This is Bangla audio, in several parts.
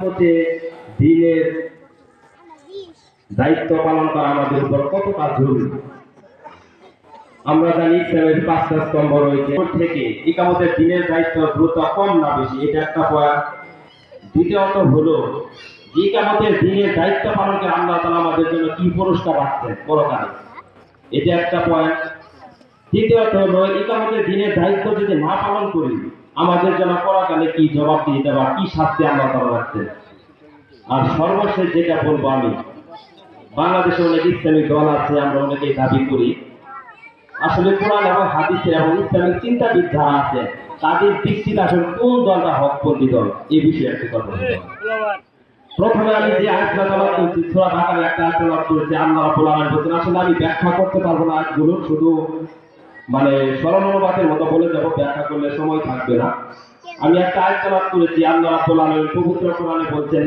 হচ্ছে দিনের দায়িত্ব পালন করা আমাদের উপর কতটা জরুরি? আমরা জানি ইসলামের পাঁচটা স্তম্ভ রয়েছে। থেকে ইকামতের দিনের দায়িত্ব দ্রুত কম না বেশি, এটা একটা পয়েন্ট দ্বিতীয়ত হলো ইকামতের দিনের দায়িত্ব পালনকে আল্লাহ তালা আমাদের জন্য কি পুরস্কার রাখছেন? পরকালে এটা একটা পয়েন্ট তৃতীয়ত হলো ইকামতের দিনের দায়িত্ব যদি না পালন করি আমাদের জন্য পরকালে কি জবাব দিতে বা কি শাস্তি আল্লাহ তালা রাখছেন আর সর্বশেষ যেটা বলব আমি, বাংলাদেশে অনেক ইসলামিক দল আছে, আমরা অনেকেই দাবি করি। আসলে কোরআন এবং হাদিসের এবং ইসলামিক চিন্তাবিদ যারা আছে, তাদের দৃষ্টিতে আসলে কোন দলটা হকপন্থী দল? এই বিষয়ে একটি কথা প্রথমে আমি যে আয়াতটা তলাপ করছি, সূরা বাকারার একটা আয়াত তলাপ করেছি, আল্লাহ রাব্বুল আসলে আমি ব্যাখ্যা করতে পারব না আয়াতগুলো শুধু মানে অনুবাদের মতো বলে যাব, ব্যাখ্যা করলে সময় থাকবে না। আমি একটা আয়াত তলাপ করেছি, আল্লাহ রাব্বুল আলামিন পবিত্র কোরআনে বলছেন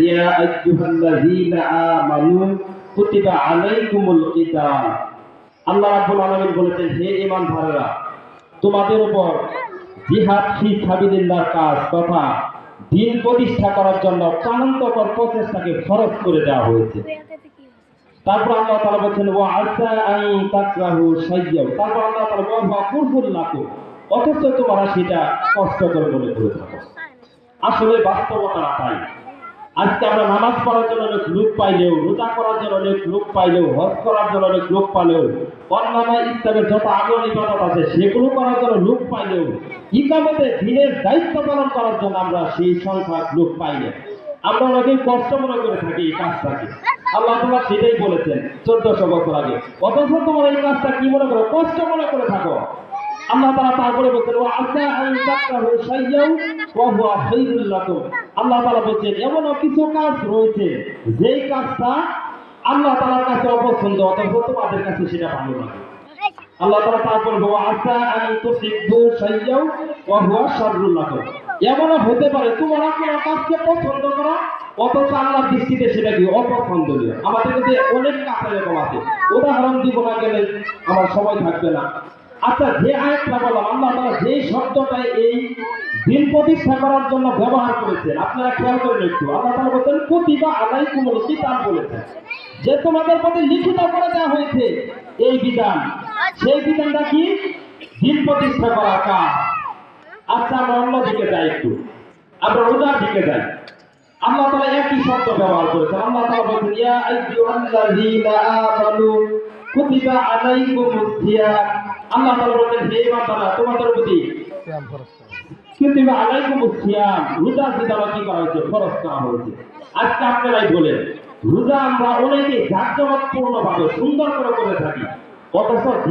আল্লাহ রাব্বুল আলামিন বলেছেন, হে ঈমানদারেরা তোমাদের উপর জিহাদ ফি সাবিলিল্লাহর কাজ তথা দিন প্রতিষ্ঠা করার জন্য প্রাণান্তকর প্রচেষ্টাকে ফরজ করে দেওয়া হয়েছে। তারপর আল্লাহ তাআলা বলছেন, ওয়া আসা তাকরাহু শাইয়্যাও তারপর আল্লাহ তাআলা বলেন লাকুম অথচ তোমরা সেটা কষ্টকর করে থাকো। আসলে বাস্তবতা তাই। আজকে আমরা নামাজ পড়ার জন্য অনেক লোক পাইলেও, রোজা করার জন্য অনেক লোক পাইলেও, হজ করার জন্য অনেক লোক পাইলেও, অন্যান্য যত ইবাদত আছে, সেগুলো করার জন্য লোক পাইলেও, ইকামতে দিনের দায়িত্ব পালন করার জন্য আমরা সেই সংখ্যক লোক আমরা অনেকেই কষ্ট মনে করে থাকি এই কাজটাকে। আল্লাহ তোমার সেটাই বলেছেন চোদ্দশো বছর আগে। অথচ তোমার এই কাজটা কি মনে করো? কষ্ট মনে করে থাকো। আল্লাহ তারা তারপরে বলছেন ও আল্লাহ আল্লাহ তারা বলছেন এমন কিছু কাজ রয়েছে, যেই কাজটা আল্লাহ তালার কাছে অপছন্দ, অথচ তোমাদের কাছে সেটা ভালো লাগে। আল্লাহ তাআলা তারপর ওয়া আসা আন তুহিব্বু শাইয়্যান ওয়া হুয়া শাররুল লাকুম। এমনও হতে পারে তোমরা কোনো কাজকে পছন্দ করো? অথচ আল্লাহর দৃষ্টিতে সেটা কি অপছন্দনীয়? আমাদের কাছে অনেক কাজ এরকম আছে। উদাহরণ দিব না গেলে আমার সময় থাকবে না। আচ্ছা যে আয়াতটা বললাম আল্লাহ তাআলা যে শব্দটা এই দিন প্রতিষ্ঠা করার জন্য ব্যবহার করেছেন, আপনারা খেয়াল করেন একটু। আল্লাহ তাআলা বলছেন কুতিবা আলাইকুমুল কিতাব বলেছেন। যে তোমাদের প্রতি লিখিত করে দেওয়া হয়েছে, এই বিধান। সেই বিধানটা কি? দিন প্রতিষ্ঠা করার কাজ। আচ্ছা আমরা অন্যদিকে যাই একটু। আমরা রোজার দিকে যাই। আল্লাহ তাআলা একই শব্দ ব্যবহার করেছেন। আল্লাহ তাআলা বলছেন, ইয়া আইয়ুহাল্লাযীনা আমানু কুতিবা আলাইকুমুস সিয়াম। আল্লাহ তাআলা বলছেন, হে বান্দারা, তোমাদের প্রতি কুতিবা আলাইকুমুস সিয়াম রোজা বিধান কি করা হয়েছে? ফরজ করা হয়েছে। আজকে আপনারাই বলেন, রোজা আমরা অনেকে জাঁকজমকপূর্ণ সুন্দর করে করে থাকি। অথচ